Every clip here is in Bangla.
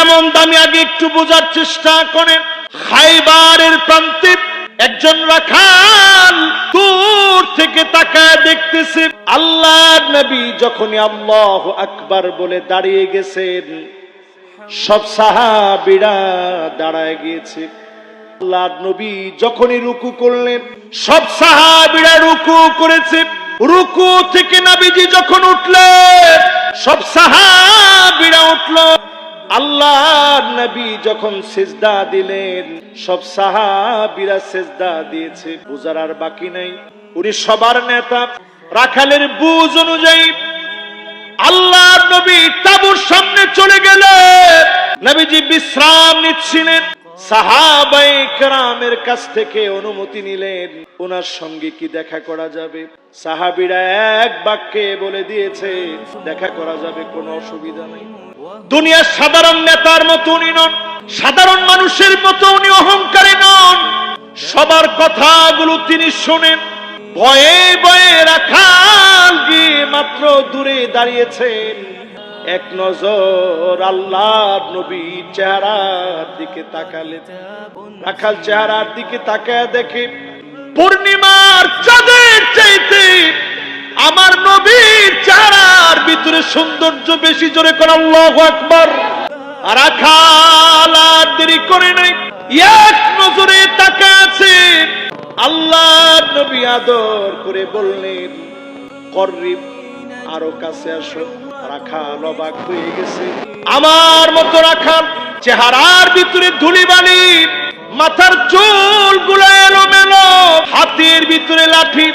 কেমন দামি, আগে একটু বোঝার চেষ্টা করেন। খাইবারের প্রান্তে একজন রাখাল দূর থেকে তাকায় দেখতেছে আল্লাহ নবী যখনই আল্লাহ আকবার বলে দাঁড়িয়ে গেছেন, সব সাহাবিরা দাঁড়ায় গিয়েছে। আল্লাহ নবী যখনই রুকু করলেন, সব সাহাবিরা রুকু করেছে। রুকু থেকে নবীজি যখন উঠলেন, সব সাহাবিরা উঠল। আল্লাহ নবী যখন সেজদা দিলেন, সব সাহাবিরা সেজদা দিয়েছে, বুঝার আর বাকি নাই। উনি সবার নেতা। রাখালের বুঝ অনুযায়ী আল্লাহ নবী তাবুর সামনে চলে গেলেন নবীজি বিশ্রাম নিচ্ছিলেন। সাহাবাই কেরামের কাছ থেকে অনুমতি নিলেন, ওনার সঙ্গে কি দেখা করা যাবে? সাহাবিরা এক বাক্যে বলে দিয়েছে, দেখা করা যাবে, কোনো অসুবিধা নেই। দুনিয়ার সাধারণ নেতার মতো উনি নন, সাধারণ মানুষের মতো উনি অহংকারী নন। সবার কথাগুলো তিনি শোনেন। ভয়ে ভয়ে রাখাল গিয়ে মাত্র দূরে দাঁড়িয়েছেন। এক নজর আল্লাহ নবী চেহারার দিকে তাকালেন। রাখাল চেহারার দিকে তাকায় দেখে পূর্ণিমার চাঁদের চাইতে আমার নবীর চেহারার ভিতরে সৌন্দর্য বেশি জোরে করে আল্লাহ আকবর। আর দেরি করে নাই। এক নজরে তাকায় আছে আল্লাহ নবী আদর করে বললেন, কর্রিব, আরও কাছে আসো। রাখাল অবাক হয়ে গেছে। আমার মতো রাখাল, চেহারার ভিতরে ধুলিবালি, মাথার চুলগুলো এলোমেলো, হাতের ভিতরে লাঠি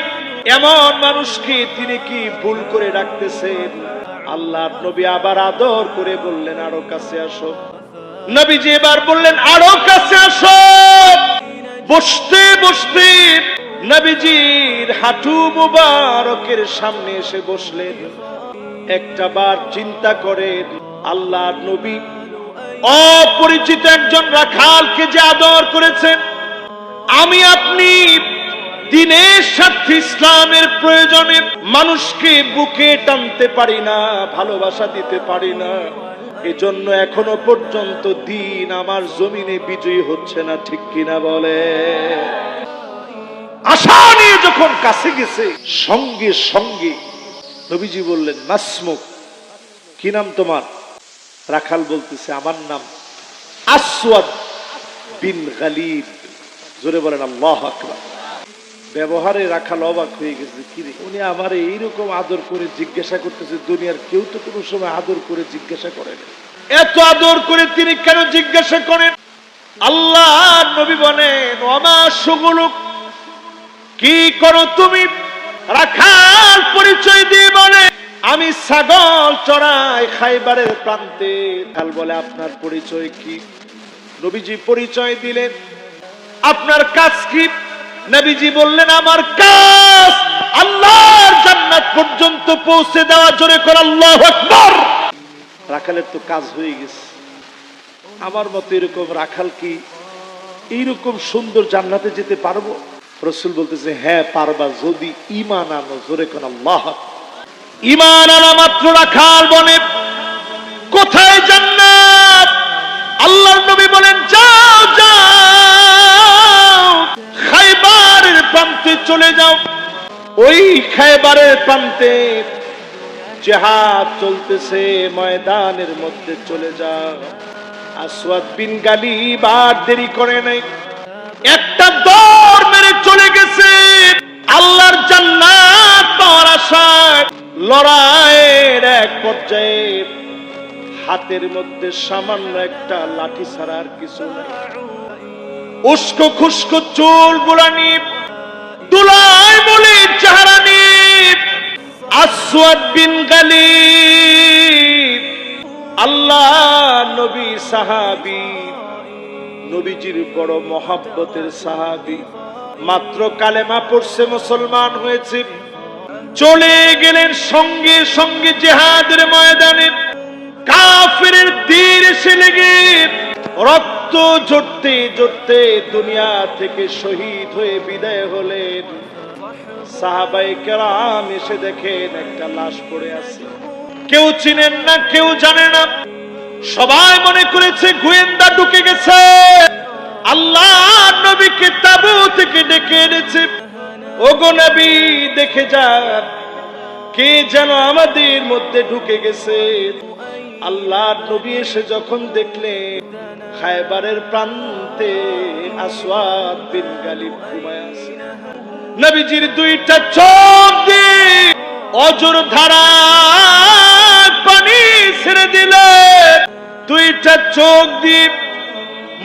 এমন মানুষকে তিনি কি ভুল করে ডাকতেছেন? আল্লাহ নবী আবার আদর করে বললেন, আরও কাছে আসো। নবীজি এবার বললেন, আরও কাছে আসো। বসতে বসতে নবীজির হাঁটু মুবারকের সামনে এসে বসলেন। একটা বার চিন্তা করেন আল্লাহ নবী অপরিচিত একজন রাখালকে যে আদর করেছেন, আমি আপনি দিনের সাথে ইসলামের প্রয়োজনে মানুষকে বুকে টানতে পারি না, ভালোবাসা দিতে পারি না। এজন্য এখনও পর্যন্ত দিন আমার জমিনে বিজয়ী হচ্ছে না, ঠিক কিনা বলে? আশা নিয়ে যখন কাছে গেছে, সঙ্গে সঙ্গে নবীজি বললেন, নাসমুক, কি নাম তোমার? রাখাল বলতেছে, আমার নাম আসওয়াদ বিন গালিব। জোরে বলেন, আল্লাহ আকবার। ব্যবহারে রাখাল অবাক হয়ে গেছে, কি রে? উনি আমার এইরকম আদর করে জিজ্ঞাসা করতেছে, দুনিয়ার কেউ তো কোনো সময় আদর করে জিজ্ঞাসা করে না। এত আদর করে তিনি কেন জিজ্ঞাসা করেন? আল্লাহ নবী বলেন কি করো তুমি? রাখাল পরিচয় দিয়ে বলে, আমি ছাগল চড়াই খাইবারের প্রান্তে। খাল বলে, আপনার পরিচয় কি? নবীজি পরিচয় দিলেন, আপনার কাজ কি? নবীজি বললেন, আমার কাজ আল্লাহর জান্নাত পর্যন্ত পৌঁছে দেওয়া, জোরে করে আল্লাহু আকবার। রাখালের তো কাজ হয়ে গেছে। আমার মতো এরকম রাখাল কি এইরকম সুন্দর জান্নাতে যেতে পারব? রসুল বলতেছে হ্যাঁ পারবা যদি ইমান আনো, জোরে কোন আল্লাহ ইমান আনা মাত্র রাখাল বনে কোথায় জান্নাত? আল্লাহর নবী বলেন, যাও যাও। চলে যাও। ওই খাইবারের প্রান্তে জেহাদ চলতেছে, ময়দানের মধ্যে চলে যাও। আসওয়াদ বিন গালিব আর দেরি করে নাই। একটা দৌড় মেরে চলে গেছে। আল্লাহর জান্নাত পাওয়ার আশায় লড়াইয়ের এক পর্যায়ে হাতের মধ্যে সামান্য একটা লাঠি ছাড়া আর কিছু নাই। উস্কো খুস্কো চুল বুড়ানি বলে বিন আল্লাহ নবী সাহাবী, নবীজির বড় মহাব্বতের সাহাবী। মাত্র কালেমা পড়ছে, মুসলমান হয়েছে। চলে গেলেন সঙ্গে সঙ্গে জেহাদের ময়দানে। কাফের তীর এসে লেগে রক্ত ঝরতে ঝরতে দুনিয়া থেকে শহীদ হয়ে বিদায় হলেন। সাহাবাই কেরাম এসে দেখেন একটা লাশ পড়ে আছে। কেউ চিনেন না, কেউ জানে না। সবাই মনে করেছে গোয়েন্দা ঢুকে গেছে। আল্লাহ নবীকে তাবু থেকে ডেকে এনেছে। ওগো নবী, দেখে যান, কে যেন আমাদের মধ্যে ঢুকে গেছে। আল্লাহ নবী এসে যখন দেখলেন খায়বারের প্রান্তে আসওয়াদ বিন গালিব ঘুমায় আছে। নবীজির দুইটা চোখ দিয়ে অজর ধারা পানি ছেড়ে দিলে। দুইটা চোখ দিয়ে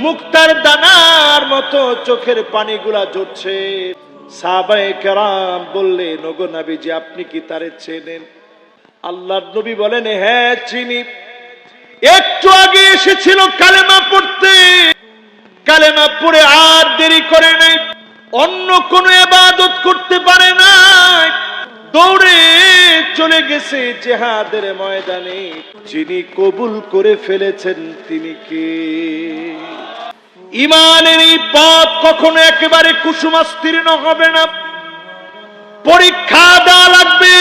মুক্তার দানার মতো চোখের পানিগুলা ঝরছে। সাহাবায়ে কেরাম বললেন, ওগো নবীজি, আপনি কি তারে চেনেন? আল্লাহর নবী বলেন হ্যাঁ চিনি, একটু আগে এসেছিল কালেমা পড়তে। কালেমা পড়ে আর দেরি করে নাই, অন্য কোন এবাদত করতে পারে না দৌড়ে চলে গেছে জেহাদের ময়দানে। যিনি কবুল করে ফেলেছেন তিনি কে? ইমানের এই পথ কখনো একেবারে কুসুমাস্তীর্ণ হবে না। পরীক্ষা দেওয়া লাগবে।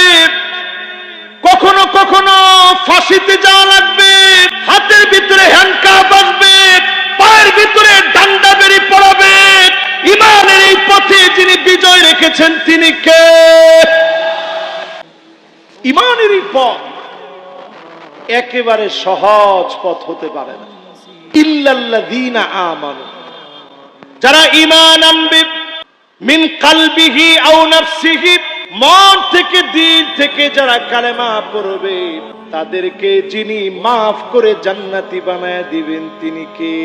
রেখেছেন তিনি কে? ইমানের এই পথ একেবারে সহজ পথ হতে পারে না। যারা মিন কালবিহি মন থেকে থেকে যারা তাদেরকে যিনি মাফ করে জান্নাতি বানায় দিবেন তিনি কে?